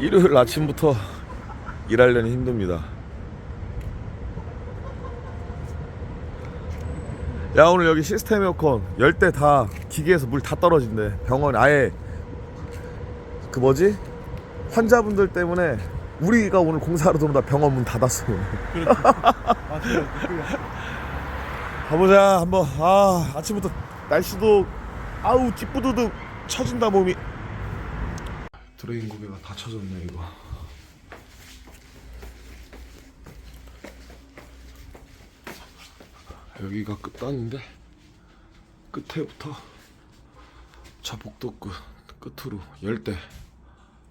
일요일 아침부터 일하려니 힘듭니다. 야 오늘 여기 시스템 에어컨 열때다 기계에서 물 다 떨어진대. 병원 아예 그 뭐지 환자분들 때문에 우리가 오늘 공사하러 들어오다 병원 문 닫았어. 오늘. 가보자 한번 아 아침부터 날씨도 아우 찌뿌드득 처진다 몸이. 드레인 고개가 다 쳐졌네 이거. 여기가 끝단인데 끝에부터 저 복도 끝 끝으로 열대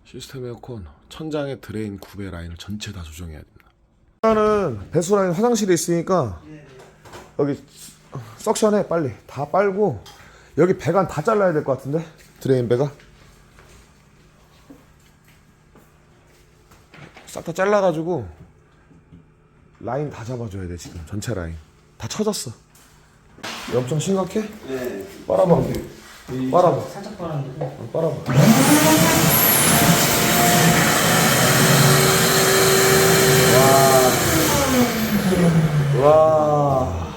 시스템 에어컨 천장에 드레인 구배 라인을 전체 다 조정해야 됩니다. 일단은 배수 라인 화장실에 있으니까 여기 석션해 빨리 다 빨고 여기 배관 다 잘라야 될 것 같은데 드레인 배가 싹 다 잘라가지고 라인 다 잡아줘야 돼 지금. 전체 라인. 다 쳐졌어. 엄청 심각해? 네. 빨아봐. 빨아봐. 살짝 빨았는데. 어, 빨아봐. 와. 와.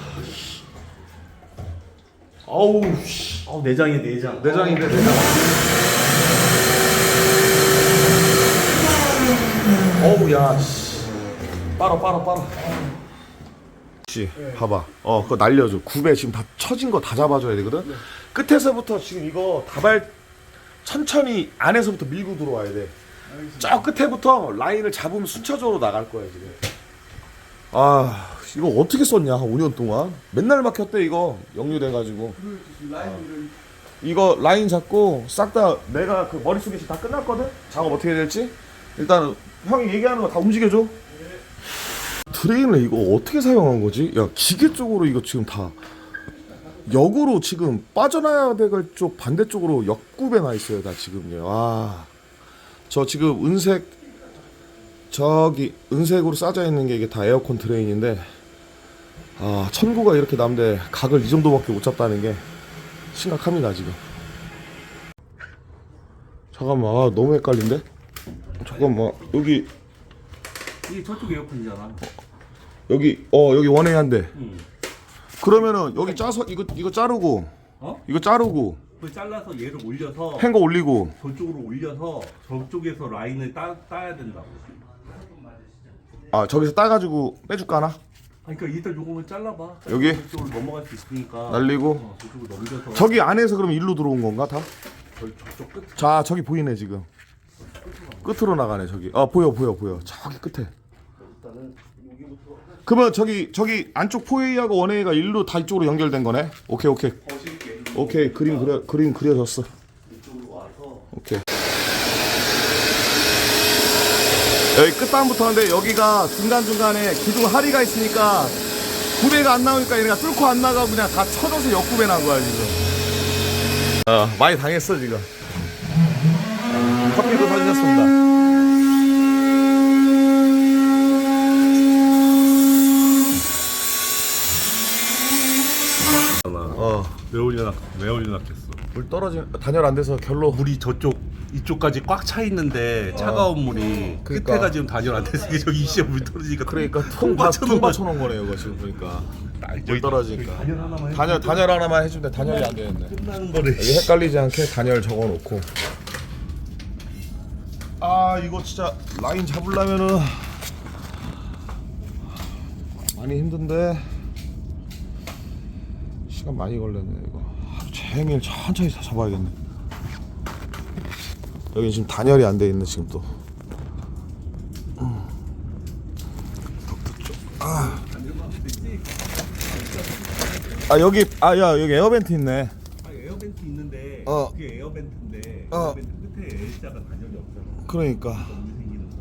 어우 씨. 어 내장이야 내장. 내장인데 내장 어우 야. 씨. 빨아 빨아 빨아. 씨 봐봐. 어 그거 날려줘. 굽에 지금 다 처진 거 다 잡아줘야 되거든? 끝에서부터 지금 이거 다발 천천히 안에서부터 밀고 들어와야 돼 저 끝에부터 라인을 잡으면 순차적으로 나갈 거야 지금. 아 이거 어떻게 썼냐 한 5년 동안? 맨날 막혔대 이거. 역류돼가지고. 이거 라인 잡고 싹 다 내가 그 머릿속에 다 끝났거든? 작업 어떻게 될지? 일단 형이 얘기하는 거 다 움직여줘. 드레인을 이거 어떻게 사용한 거지? 야 기계 쪽으로 이거 지금 다 역으로 지금 빠져나야 될 쪽 반대쪽으로 역굽에 나 있어요 다 지금요 와저 지금 은색 저기 은색으로 싸져 있는 게 이게 다 에어컨 드레인인데 아 천구가 이렇게 남데 각을 이 정도밖에 못 잡다는 게 심각합니다 지금. 잠깐만 아, 너무 헷갈린데 잠깐만 여기. 이게 저쪽 에어컨이잖아. 여기 어 여기 원웨이 한대. 응. 그러면은 여기 짜서 이거 이거 자르고. 어? 이거 자르고. 그 잘라서 얘를 올려서 팽거 올리고. 저쪽으로 올려서 저쪽에서 라인을 따, 따야 된다고. 아 저기서 따가지고 빼줄까 하나? 아니 그러니까 일단 요거는 잘라봐. 여기? 저쪽으로 넘어갈 수 있으니까. 날리고. 어, 저쪽으로 넘겨서. 저기 안에서 그럼 일로 들어온 건가 다? 저, 저쪽 끝. 자 저기 보이네 지금 끝으로 나가네 저기. 아 보여 보여 보여. 저기 끝에. 그러면 저기 저기 안쪽 포웨이하고 원웨이가 일로 다 이쪽으로 연결된 거네? 오케이 오케이. 오케이 그림 그려 그림 그려졌어. 오케이. 여기 끝단부터 하는데 여기가 중간중간에 기둥 하리가 있으니까 구배가 안 나오니까 얘네가 뚫고 안 나가고 그냥 다 쳐져서 역구배 난 거야 지금. 어 많이 당했어 지금 커피도 사주셨습니다. 어, 왜 올려놨 왜 올려놨겠어. 물 떨어진 단열 안 돼서 결로. 물이 저쪽 이쪽까지 꽉 차 있는데 차가운 물이 그러니까. 끝에가 지금 단열 안 돼서 이게 저기 이시에 물 떨어지니까 그러니까 통 받쳐놓은. 쳐놓은 거네요 이거 지금 보니까. 물 저기- 떨어지니까. 단열 하나만 해 단열 단열 하나만 해주면 돼. 단열이 안 되는데. 끝나는 여기 헷갈리지 않게 단열 적어놓고 아 이거 진짜 라인 잡으려면은 많이 힘든데 시간 많이 걸렸네 이거 하루 종일 천천히 다 잡아야겠네 여기 지금 단열이 안 돼 있네 지금 또 음. 덕덕 쪽. 아. 아 여기 아 야 여기 에어벤트 있네 아, 에어벤트 있는데 어. 그게 에어벤트인데 어. 에어벤트 끝에 L자가 단열이 없잖아. 그러니까 너무 생기는 거.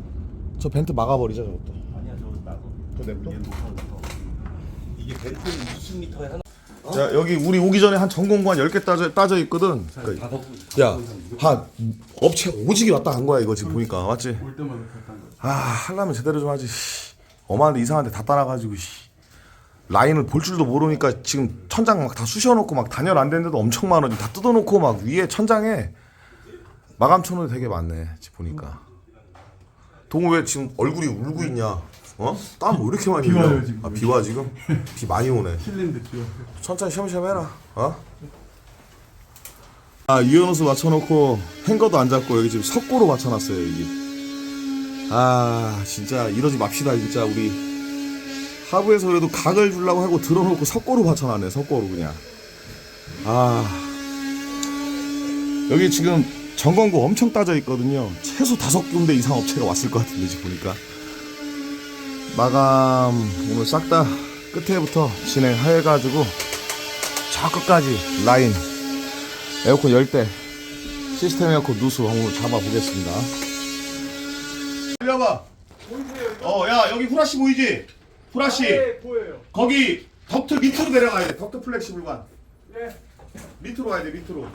저 벤트 막아버리자 저것도 아니야 저 나도 저 냅둬? 얘 이게 벤트는 20m에 하나 자 여기 우리 오기 전에 한 전공관 10개 따져, 따져 있거든 그, 다섯 야한 업체 오지게 왔다 간 거야 이거 지금 보니까 맞지? 올 때마다 탈탄 거. 아 하려면 제대로 좀 하지 씨. 어마한데 이상한데 다 따라가지고 씨. 라인을 볼 줄도 모르니까 지금 천장 막 다 쑤셔놓고 막 단열 안 되는데도 엄청 많아 지금 다 뜯어놓고 막 위에 천장에 마감 쳐놓은 데 되게 많네 지금 보니까 동우 왜 지금 얼굴이 울고 있냐? 어? 땀 왜 이렇게 많이 비 와요? 지금. 아, 비와 지금? 비 많이 오네. 실린데 비어. 천천히 샤브샤브 해라. 어? 아 유연호수 맞춰놓고 행거도 안 잡고 여기 지금 석고로 맞춰놨어요 여기. 아 진짜 이러지 맙시다 진짜 우리 하부에서 그래도 각을 주려고 하고 들어놓고 석고로 맞춰놨네 석고로 그냥. 아 여기 지금 점검구 엄청 따져 있거든요. 최소 다섯 군데 이상 업체가 왔을 것 같은데 지금 보니까. 마감 오늘 싹 다 끝에부터 진행해가지고 저 끝까지 라인 에어컨 열대 시스템 에어컨 누수 오늘 잡아보겠습니다. 들려봐. 어, 야 여기 후라시 보이지? 후라시. 보여요. 거기 덕트 밑으로 내려가야 돼. 덕트 플렉시블관. 네. 밑으로 가야 돼. 밑으로.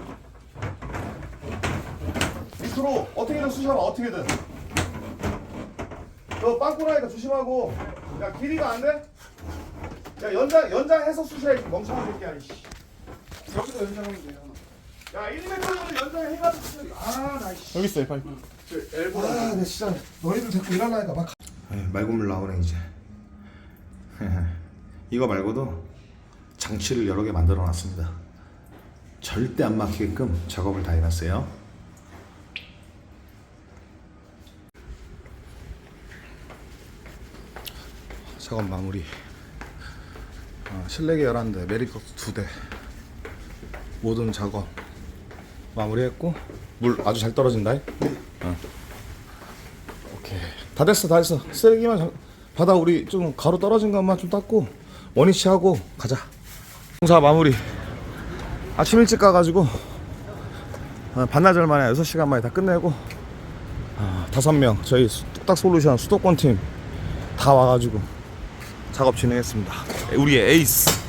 밑으로 어떻게든 쑤셔봐. 어떻게든. 너 빵꾸나니까 조심하고. 야 길이가 안 돼? 야 연장 연장해서 쑤셔야지 멍청한 새끼야. 이씨. 여기서 연장하면 돼요. 야 1m 정도 연장해가지고. 아나 씨. 여기 있어요, 파이프. 저 엘보. 아, 내 진짜 너희들 자꾸 일하려니까 막. 맑은물 나오네 이제. 이거 말고도 장치를 여러 개 만들어 놨습니다. 절대 안 막히게끔 작업을 다 해놨어요. 작업 마무리. 어, 실내기 11대, 메리커스 2대. 모든 작업 마무리했고 물 아주 잘 떨어진다. 어. 오케이 다 됐어 다 됐어 쓰레기만 자- 받아 우리 좀 가루 떨어진 것만 좀 닦고 원위치 하고 가자 공사 마무리 아침 일찍 가가지고 어, 반나절 만에 6시간 만에 다 끝내고 아, 다섯 명 저희 수- 뚝딱 솔루션 수도권 팀 다 와가지고 작업 진행했습니다. 우리의 에이스. 끝